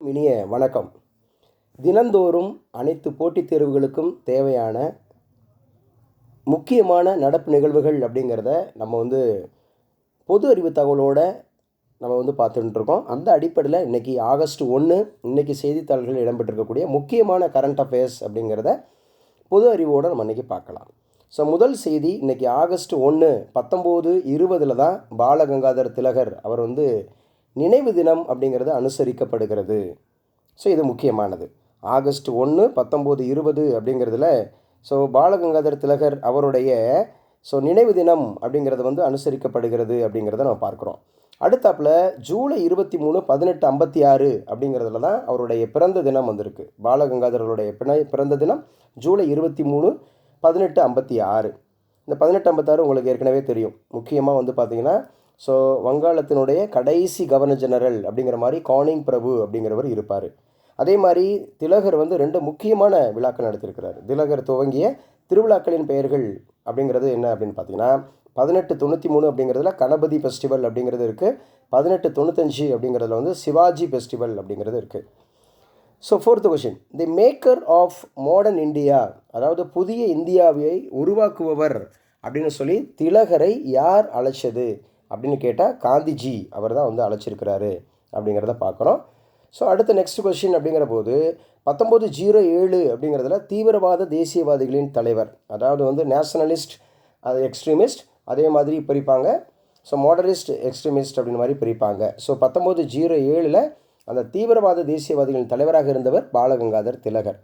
இனிய வணக்கம். தினந்தோறும் அனைத்து போட்டித் தேர்வுகளுக்கும் தேவையான முக்கியமான நடப்பு நிகழ்வுகள் அப்படிங்கிறத நம்ம வந்து பொது அறிவு தகவலோட நம்ம வந்து பார்த்துட்டு இருக்கோம் அந்த அடிப்படையில் இன்றைக்கி ஆகஸ்ட் ஒன்று இன்றைக்கி செய்தித்தாள்களில் இடம்பெற்றிருக்கக்கூடிய முக்கியமான கரண்ட் அஃபேர்ஸ் அப்படிங்கிறத பொது அறிவோடு நம்ம இன்றைக்கி பார்க்கலாம். ஸோ முதல் செய்தி இன்றைக்கி ஆகஸ்ட் ஒன்று பத்தொம்போது இருபதில் தான் பாலகங்காதர் திலகர் அவர் வந்து நினைவு தினம் அப்படிங்கிறது அனுசரிக்கப்படுகிறது. ஸோ இது முக்கியமானது. ஆகஸ்ட் ஒன்று பத்தொம்போது இருபது அப்படிங்கிறதுல ஸோ பாலகங்காதர் திலகர் அவருடைய ஸோ நினைவு தினம் அப்படிங்கிறது வந்து அனுசரிக்கப்படுகிறது அப்படிங்கிறத நம்ம பார்க்குறோம். அடுத்தாப்புல ஜூலை இருபத்தி மூணு பதினெட்டு ஐம்பத்தி ஆறு அப்படிங்கிறதுல தான் அவருடைய பிறந்த தினம் வந்திருக்கு. பாலகங்காதரருடைய பிணை பிறந்த தினம் ஜூலை இருபத்தி மூணு பதினெட்டு ஐம்பத்தி ஆறு. இந்த பதினெட்டு ஐம்பத்தாறு உங்களுக்கு ஏற்கனவே தெரியும். முக்கியமாக வந்து பார்த்திங்கன்னா ஸோ வங்காளத்தினுடைய கடைசி கவர்னர் ஜெனரல் அப்படிங்கிற மாதிரி கானிங் பிரபு அப்படிங்கிறவர் இருப்பார். அதே மாதிரி திலகர் வந்து ரெண்டு முக்கியமான விழாக்கள் நடத்தியிருக்கிறார் திலகர் துவங்கிய திருவிழாக்களின் பெயர்கள் அப்படிங்கிறது என்ன அப்படின்னு பார்த்தீங்கன்னா பதினெட்டு தொண்ணூற்றி மூணு அப்படிங்கிறதுல கணபதி ஃபெஸ்டிவல் அப்படிங்கிறது இருக்குது பதினெட்டு தொண்ணூத்தஞ்சு அப்படிங்கிறதுல வந்து சிவாஜி ஃபெஸ்டிவல் அப்படிங்கிறது இருக்குது so fourth question the maker of modern India அதாவது புதிய இந்தியாவை உருவாக்குபவர் அப்படின்னு சொல்லி திலகரை யார் அழைச்சது? அப்படின்னு கேட்டால் காந்திஜி அவர் தான் வந்து அழைச்சிருக்கிறாரு அப்படிங்கிறத பார்க்குறோம் ஸோ அடுத்த நெக்ஸ்ட் கொஷின் அப்படிங்கிற போது பத்தொம்போது ஜீரோ ஏழு அப்படிங்கிறதுல தீவிரவாத தேசியவாதிகளின் தலைவர் அதாவது வந்து நேஷனலிஸ்ட் அது எக்ஸ்ட்ரீமிஸ்ட் அதே மாதிரி பிரிப்பாங்க. ஸோ மாடரிஸ்ட் எக்ஸ்ட்ரீமிஸ்ட் அப்படின்னு மாதிரி பிரிப்பாங்க. ஸோ பத்தொம்போது ஜீரோ ஏழில் அந்த தீவிரவாத தேசியவாதிகளின் தலைவராக இருந்தவர் பாலகங்காதர் திலகர்.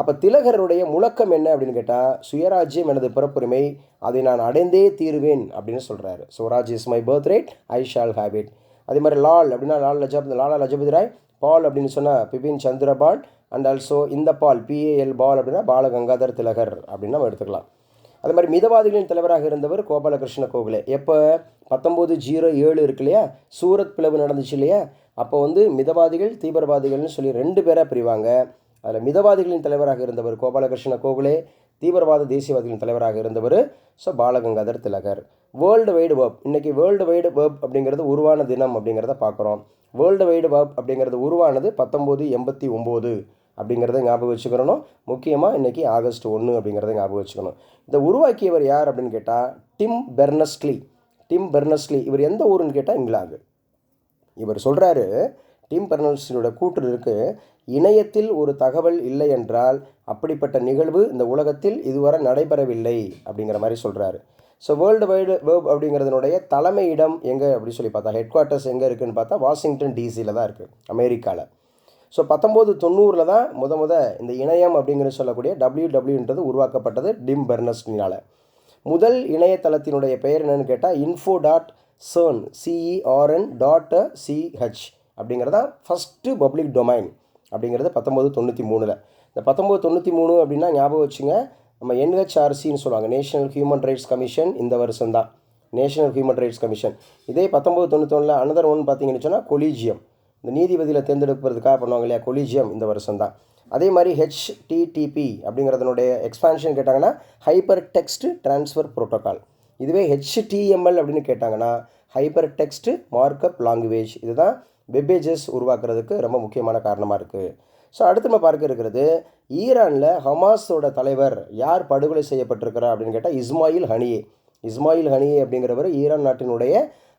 அப்போ திலகருடைய முழக்கம் என்ன அப்படின்னு கேட்டால் சுயராஜ்யம் எனது பிறப்புரிமை அதை நான் அடைந்தே தீருவேன் அப்படின்னு சொல்கிறாரு Swaraj is my birth right I shall have it. அதே மாதிரி லால் அப்படின்னா லால் லஜபதி லாலா லஜபதி ராய் பால் அப்படின்னு சொன்னால் பிபின் சந்திரபால் அண்ட் ஆல்சோ இந்த பால் பிஏஎல் பால் அப்படின்னா பாலகங்காதர் திலகர் அப்படின்னு நம்ம எடுத்துக்கலாம். அது மாதிரி மிதவாதிகளின் தலைவராக இருந்தவர் கோபாலகிருஷ்ண கோகலே. எப்போ? பத்தொம்போது ஜீரோ ஏழு இருக்கு இல்லையா? சூரத் பிளவு நடந்துச்சு இல்லையா? அப்போ வந்து மிதவாதிகள் தீவிரவாதிகள்னு சொல்லி ரெண்டு பேராக பிரிவாங்க. அதில் மிதவாதிகளின் தலைவராக இருந்தவர் கோபாலகிருஷ்ண கோகுலே தீவிரவாத தேசியவாதிகளின் தலைவராக இருந்தவர் so Balagangadhar Tilak. World wide web இன்றைக்கி வேர்ல்டு வைடு வேர்ப் அப்படிங்கிறது உருவான தினம் அப்படிங்கிறத பார்க்குறோம். வேர்ல்டு வைடு வேர்ப் அப்படிங்கிறது உருவானது பத்தொம்போது எண்பத்தி ஒம்பது அப்படிங்கிறத ஞாபகம் வச்சுக்கிறணும் முக்கியமாக இன்றைக்கி ஆகஸ்ட் ஒன்று அப்படிங்கிறத ஞாபகம் வச்சுக்கணும். இதை உருவாக்கியவர் யார் அப்படின்னு கேட்டால் டிம் பெர்னஸ்லி டிம் பெர்னஸ்லி இவர் எந்த ஊருன்னு கேட்டால் இங்கிலாந்து. இவர் சொல்கிறாரு டிம் பர்னல்ஸினோட கூற்று இருக்குது இணையத்தில் ஒரு தகவல் இல்லை என்றால் அப்படிப்பட்ட நிகழ்வு இந்த உலகத்தில் இதுவரை நடைபெறவில்லை அப்படிங்கிற மாதிரி சொல்கிறாரு ஸோ வேர்ல்டு வைடு வேர்ப் அப்படிங்கிறதுனுடைய தலைமையிடம் எங்கே அப்படின்னு சொல்லி பார்த்தா ஹெட் குவார்ட்டர்ஸ் எங்கே இருக்குதுன்னு பார்த்தா வாஷிங்டன் டிசியில் தான் இருக்குது அமெரிக்காவில் ஸோ பத்தொம்போது தொண்ணூறில் தான் முத முத இந்த இணையம் அப்படிங்கிற சொல்லக்கூடிய டபிள்யூ டபிள்யூன்றது உருவாக்கப்பட்டது டிம் பெர்னஸ்டினால் முதல் இணையதளத்தினுடைய பெயர் என்னென்னு கேட்டால் info dot CERN C E R N dot CH அப்படிங்கிறதா ஃபஸ்ட்டு பப்ளிக் டொமைன் அப்படிங்கிறது பத்தொம்போது தொண்ணூற்றி மூணில். இந்த பத்தொம்போது தொண்ணூற்றி மூணு அப்படின்னா ஞாபகம் வச்சுங்க நம்ம என்ஹெச்ஆர்சின்னு சொல்லுவாங்க. நேஷனல் ஹியூமன் ரைட்ஸ் கமிஷன் இந்த வருஷம் தான். நேஷனல் ஹியூமன் ரைட்ஸ் கமிஷன் இதே பத்தொம்போது தொண்ணூத்தொன்னில் அனதர் ஒன் பார்த்தீங்கன்னு சொன்னால் கொலீஜியம் இந்த நீதிபதியில் தேர்ந்தெடுப்பதற்காக பண்ணுவாங்க இல்லையா? கொலீஜியம் இந்த வருஷம் தான். அதே மாதிரி ஹெச்டிடிபி அப்படிங்கிறதுனுடைய எக்ஸ்பான்ஷன் கேட்டாங்கன்னா ஹைப்பர் டெக்ஸ்ட் ட்ரான்ஸ்ஃபர் ப்ரோட்டோக்கால் இதுவே ஹெச்டிஎம்எல் அப்படின்னு கேட்டாங்கன்னா ஹைப்பர் டெக்ஸ்ட் மார்க்கப் லாங்குவேஜ் இதுதான் வெப்பேஜஸ் உருவாக்குறதுக்கு ரொம்ப முக்கியமான காரணமாக இருக்குது ஸோ அடுத்து நம்ம பார்க்க இருக்கிறது ஈரானில் ஹமாஸோட தலைவர் யார் படுகொலை செய்யப்பட்டிருக்கிறார் அப்படின்னு கேட்டால் இஸ்மாயில் ஹனியே இஸ்மாயில் ஹனியே அப்படிங்கிறவர் ஈரான் நாட்டினுடைய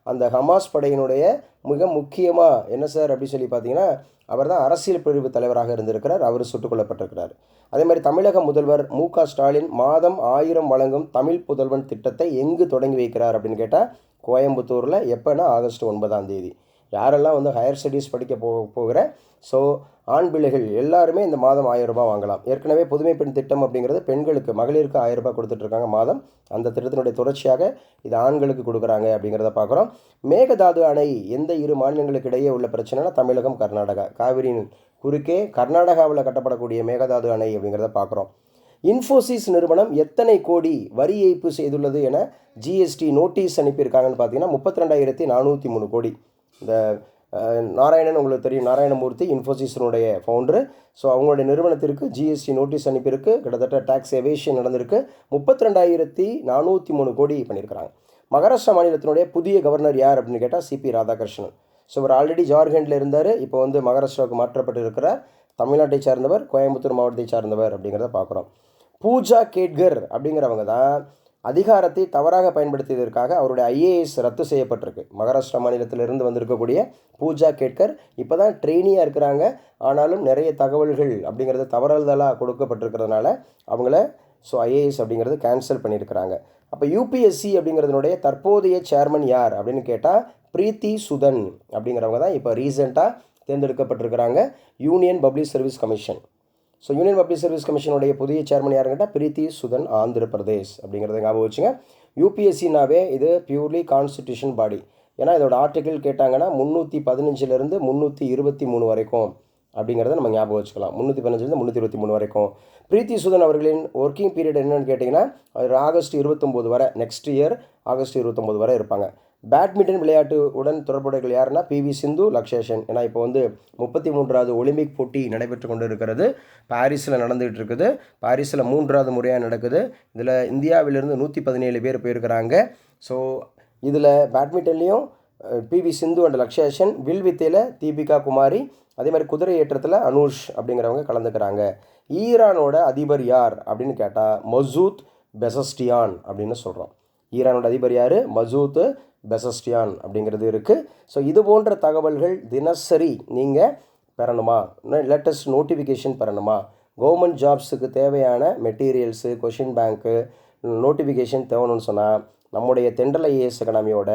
அந்த ஹமாஸ் படையினுடைய மிக முக்கியமாக என்ன சார் அப்படின்னு சொல்லி பார்த்தீங்கன்னா அவர் தான் அரசியல் பிரிவு தலைவராக இருந்திருக்கிறார் அவர் சுட்டுக் கொல்லப்பட்டிருக்கிறார். அதே மாதிரி தமிழக முதல்வர் மு க ஸ்டாலின் மாதம் ஆயிரம் வழங்கும் தமிழ் புதல்வன் திட்டத்தை எங்கு தொடங்கி வைக்கிறார் அப்படின்னு கேட்டால் கோயம்புத்தூரில் எப்போனா ஆகஸ்ட் ஒன்பதாம் தேதி. யாரெல்லாம் வந்து ஹையர் ஸ்டடீஸ் படிக்க போ போகிற ஸோ ஆண் பிள்ளைகள் எல்லாருமே இந்த மாதம் ஆயிரம் ரூபாய் வாங்கலாம். ஏற்கனவே புதுமை பெண் திட்டம் அப்படிங்கிறது பெண்களுக்கு மகளிருக்கு ஆயிரம் ரூபாய் கொடுத்துட்ருக்காங்க மாதம். அந்த திட்டத்தினுடைய தொடர்ச்சியாக இது ஆண்களுக்கு கொடுக்குறாங்க அப்படிங்கிறத பார்க்குறோம். மேகதாது அணை எந்த இரு மாநிலங்களுக்கு இடையே உள்ள பிரச்சனைனா தமிழகம் கர்நாடகா. காவிரியின் குறுக்கே கர்நாடகாவில் கட்டப்படக்கூடிய மேகதாது அணை அப்படிங்கிறத பார்க்குறோம். இன்ஃபோசிஸ் நிறுவனம் எத்தனை கோடி வரி ஏய்ப்பு செய்துள்ளது என ஜிஎஸ்டி நோட்டீஸ் அனுப்பியிருக்காங்கன்னு பார்த்தீங்கன்னா முப்பத்தி ரெண்டாயிரத்தி நானூற்றி மூணு கோடி. இந்த நாராயணன் உங்களுக்கு தெரியும் நாராயணமூர்த்தி இன்ஃபோசிஸினுடைய ஃபவுண்டரு ஸோ அவங்களுடைய நிறுவனத்திற்கு ஜிஎஸ்டி நோட்டீஸ் அனுப்பியிருக்கு. கிட்டத்தட்ட டேக்ஸ் எவேஷன் நடந்திருக்கு. முப்பத்தி ரெண்டாயிரத்தி நானூற்றி மூணு கோடி பண்ணியிருக்கிறாங்க. மகாராஷ்டிரா மாநிலத்தினுடைய புதிய கவர்னர் யார் அப்படின்னு கேட்டால் சிபி ராதாகிருஷ்ணன். ஸோ இவர் ஆல்ரெடி ஜார்க்கண்டில் இருந்தார். இப்போ வந்து மகாராஷ்டிராவுக்கு மாற்றப்பட்டு இருக்கிற தமிழ்நாட்டை சார்ந்தவர் கோயம்புத்தூர் மாவட்டத்தை சார்ந்தவர் அப்படிங்கிறத பார்க்குறோம் பூஜா கேட்கர் அப்படிங்கிறவங்க தான் அதிகாரத்தை தவறாக பயன்படுத்தியதற்காக அவருடைய ஐஏஎஸ் ரத்து செய்யப்பட்டிருக்கு. மகாராஷ்டிரா மாநிலத்திலிருந்து வந்திருக்கக்கூடிய பூஜா கேட்கர் இப்போ தான் ட்ரெயினியாக இருக்கிறாங்க. ஆனாலும் நிறைய தகவல்கள் அப்படிங்கிறது தவறுதலாக கொடுக்கப்பட்டிருக்கிறதுனால அவங்கள ஸோ ஐஏஎஸ் அப்படிங்கிறது கேன்சல் பண்ணியிருக்கிறாங்க. அப்போ யூபிஎஸ்சி அப்படிங்கிறதுனுடைய தற்போதைய சேர்மன் யார் அப்படின்னு கேட்டால் பிரீத்தி சுதன் அப்படிங்கிறவங்க தான் இப்போ ரீசெண்டாக தேர்ந்தெடுக்கப்பட்டிருக்கிறாங்க. Union public service commission so union public service கமிஷனுடைய புதிய சேர்மன் யாருங்கிட்ட பிரீத்தி சுதன் ஆந்திர பிரதேஷ் அப்படிங்கிறத ஞாபகம் வச்சுங்க. யூபிஎஸ்சினாவே இது பியூர்லி கான்ஸ்டியூஷன் பாடி ஏன்னா இதோட ஆர்டிக்கிள் கேட்டாங்கன்னா முந்நூற்றி பதினஞ்சிலேருந்து முந்நூற்றி இருபத்தி மூணு வரைக்கும் அப்படிங்கிறத நம்ம ஞாபகம் வச்சுக்கலாம். முந்நூற்றி பதினஞ்சுலேருந்து முந்நூற்றி இருபத்தி மூணு வரைக்கும். பிரீத்தி சுதன் அவர்களின் ஒர்க்கிங் பீரியட் என்னென்னு கேட்டிங்கன்னா ஆகஸ்ட் இருபத்தொம்போது வரை நெக்ஸ்ட் இயர் ஆகஸ்ட் இருபத்தொம்போது வரை இருப்பாங்க. பேட்மிண்டன் விளையாட்டு உடன் தொடர்புடையவர்கள் யாருன்னா பிவி சிந்து லக்ஷேஷன். ஏன்னா இப்போ வந்து முப்பத்தி மூன்றாவது ஒலிம்பிக் போட்டி நடைபெற்று கொண்டு இருக்கிறது பாரிஸில் நடந்துகிட்டு இருக்குது பாரிஸில் மூன்றாவது முறையாக நடக்குது. இதில் இந்தியாவிலிருந்து நூற்றி பதினேழு பேர் போயிருக்கிறாங்க. ஸோ இதில் பேட்மிண்டன்லேயும் பிவி சிந்து அண்ட் லக்ஷேஷன் வில் வித்தையில் தீபிகா குமாரி அதே மாதிரி குதிரை ஏற்றத்தில் அனுஷ் அப்படிங்கிறவங்க கலந்துக்கிறாங்க. ஈரானோட அதிபர் யார் அப்படின்னு கேட்டால் மசூத் பெசஸ்டியான் அப்படின்னு சொல்கிறோம் ஈரானோட அதிபர் யார்? மசூத் பெசஸ்டியான் அப்படிங்கிறது இருக்குது ஸோ இது போன்ற தகவல்கள் தினசரி நீங்கள் பெறணுமா? லேட்டஸ்ட் நோட்டிஃபிகேஷன் பெறணுமா? கவர்மெண்ட் ஜாப்ஸுக்கு தேவையான மெட்டீரியல்ஸு கொஷின் பேங்க்கு நோட்டிஃபிகேஷன் தேவணும்னு சொன்னால் நம்முடைய தென்றல் ஐஏஎஸ் அகாடமியோட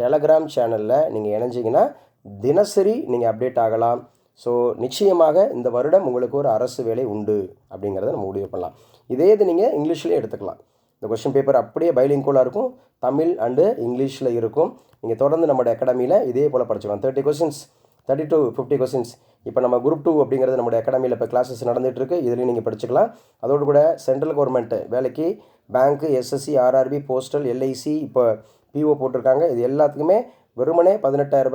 டெலகிராம் சேனலில் நீங்கள் இணைஞ்சிங்கன்னா தினசரி நீங்கள் அப்டேட் ஆகலாம். ஸோ நிச்சயமாக இந்த வருடம் உங்களுக்கு ஒரு அரசு வேலை உண்டு அப்படிங்கிறத நம்ம முடிவு பண்ணலாம். இதே இது நீங்கள் இங்கிலீஷ்லேயே எடுத்துக்கலாம். இந்த கொஷின் பேப்பர் அப்படியே பைலிங்கோலாக இருக்கும். தமிழ் அண்டு இங்கிலீஷில் இருக்கும். நீங்கள் தொடர்ந்து நம்மளுடைய அகாடமியில் இதே போல் படிச்சுக்கலாம். Thirty questions thirty two fifty questions இப்போ நம்ம குரூப் டூ அப்படிங்கிறது நம்முடைய அகாடமியில் இப்போ கிளாஸஸ் நடந்துகிட்ருக்கு இதுலேயும் நீங்கள் படிச்சுக்கலாம். அதோடு கூட சென்ட்ரல் கவர்மெண்ட் வேலைக்கு பேங்க்கு எஸ்எஸ்சி ஆர்ஆர்பி போஸ்டல் எல்ஐசி இப்போ பிஓ போட்டிருக்காங்க. இது எல்லாத்துக்குமே வெறுமனே பதினெட்டாயிரரூபா